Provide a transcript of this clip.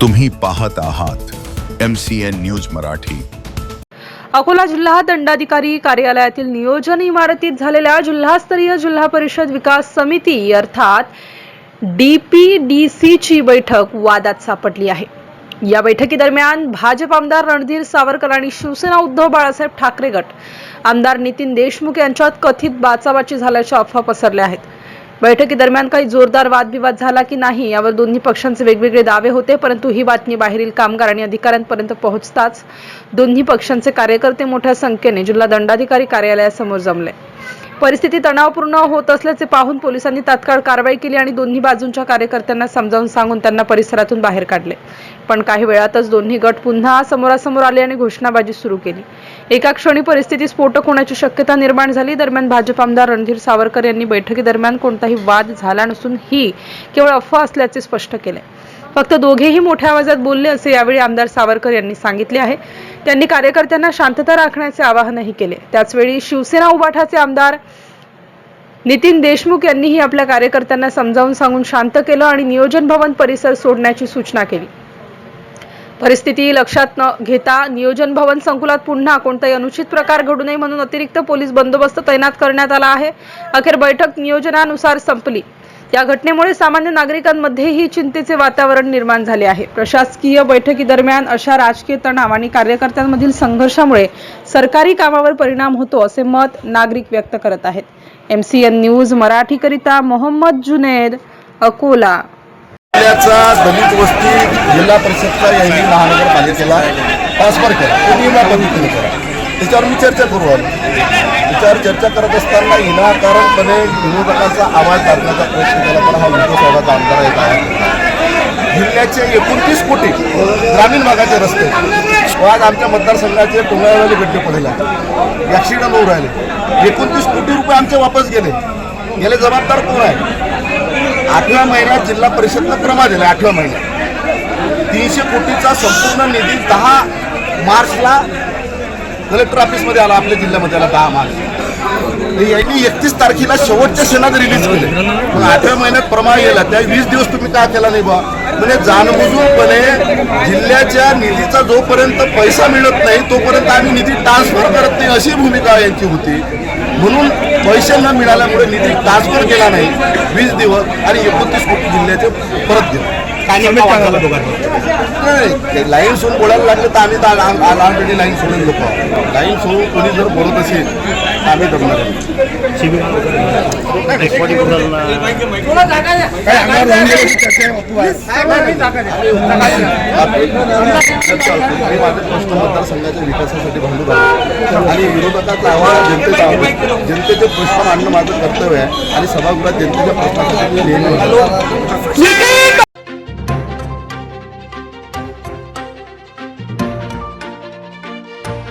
तुम्ही पाहत आहात M C N news Marathi. Akola जिल्हा दंडाधिकारी कार्यालयातील नियोजन इमारतीत झालेल्या जिल्हास्तरीय जिल्हा परिषद विकास समिती अर्थात डी पी डी ची बैठक वादात सापडली आहे. या बैठकीदरम्यान भाजप आमदार रणधीर सावरकर आणि शिवसेना उद्धव बाळासाहेब ठाकरे गट आमदार नितीन देशमुख यांच्यात कथित बाचाबाची झाल्याच्या अफवा पसरल्या आहेत. बैठकीदरम्यान काही जोरदार वादविवाद झाला की नाही यावर दोन्ही पक्षांचे वेगवेगळे दावे होते परंतु ही बातमी बाहेरील कामगार आणि अधिकाऱ्यांपर्यंत पोहोचताच दोन्ही पक्षांचे कार्यकर्ते मोठ्या संख्येने जिल्हा दंडाधिकारी कार्यालयासमोर जमले. परिस्थिती तणावपूर्ण होत असल्याचे पाहून पोलिसांनी तात्काळ कारवाई केली आणि दोन्ही बाजूंच्या कार्यकर्त्यांना समजावून सांगून त्यांना परिसरातून बाहेर काढले. पण काही वेळातच दोन्ही गट पुन्हा समोरासमोर आले आणि घोषणाबाजी सुरू केली. एका क्षणी परिस्थिती स्फोटक होण्याची शक्यता निर्माण झाली. दरम्यान भाजप आमदार रणधीर सावरकर यांनी बैठकीदरम्यान कोणताही वाद झाला नसून ही केवळ अफवा असल्याचे स्पष्ट केले. फक्त दोघेही मोठ्या आवाजात बोलले असे यावेळी आमदार सावरकर यांनी सांगितले आहे. त्यांनी कार्यकर्त्यांना शांतता राखण्याचे आवाहनही केले. त्याचवेळी शिवसेना उबाठाचे आमदार नितीन देशमुख यांनीही आपल्या कार्यकर्त्यांना समजावून सांगून शांत केलं आणि नियोजन भवन परिसर सोडण्याची सूचना केली. परिस्थिती लक्षात न घेता नियोजन भवन संकुलात पुन्हा कोणताही अनुचित प्रकार घडू नये म्हणून अतिरिक्त पोलीस बंदोबस्त तैनात करण्यात आला आहे. अखेर बैठक नियोजनानुसार संपली. या घटनेमुळे सामान्य नागरिकांमध्येही चिंतेचे वातावरण निर्माण झाले आहे. प्रशासकीय बैठकीदरम्यान अशा राजकीय तणाव आणि कार्यकर्त्यांमधील संघर्षामुळे सरकारी कामावर परिणाम होतो असे मत नागरिक व्यक्त करत आहेत. एम सी एन न्यूज मराठीकरिता मोहम्मद जुनेद अकोला. जिल्ह्याचा दलित वस्ती जिल्हा परिषदचा यांनी महानगरपालिकेला ट्रान्सफर केला. तो नियमा पद्धतीने करा त्याच्यावर मी चर्चा करू आलो. त्याच्यावर चर्चा करत असताना विनाकारणपणे विरोधकाचा आवाज दाखवण्याचा प्रयत्न केला. पण हा उद्धव आमदार एक आहे. जिल्ह्याचे एकोणतीस कोटी ग्रामीण भागाचे रस्ते. आज आमच्या मतदारसंघाचे टोंगाळवाले गड्डे पडले आहेत होऊ राहिले. एकोणतीस कोटी रुपये आमचे वापस गेले. गेले जबाबदार कोण आहे? आठव्या महिन्यात जिल्हा परिषदनं क्रमा दिला आठव्या महिन्यात. तीनशे कोटीचा संपूर्ण निधी दहा मार्चला कलेक्टर ऑफिसमध्ये आला आपल्या जिल्ह्यामध्ये आला दहा मार्च. यांनी एकतीस तारखेला शेवटच्या क्षणात रिलीज केले मग आठव्या महिन्यात प्रमाण गेला त्या वीस दिवस तुम्ही का केला नाही बा म्हणजे जाणबुजूनपणे जिल्ह्याच्या निधीचा जोपर्यंत पैसा मिळत नाही तोपर्यंत आम्ही निधी ट्रान्सफर करत नाही अशी भूमिका यांची होती. म्हणून पैसे न मिळाल्यामुळे निधी ट्रान्सफर केला नाही. वीस दिवस आणि एकोणतीस कोटी जिल्ह्याचे परत दिले नाही लाईन सोडून बोलायला लागलं तर आम्ही तर ऑलरेडी लाईन सोडून लोक. लाईन सोडून कोणी जर बोलत असेल तर आम्ही जगणार मी प्रश्न मतदारसंघाच्या विकासासाठी भांडून आणि विरोधकाचा आवाज जनतेचा आवाज जनतेचे प्रश्न मांडणं माझं कर्तव्य आहे आणि सभागृहात जनतेच्या प्रश्नासाठी नेहमी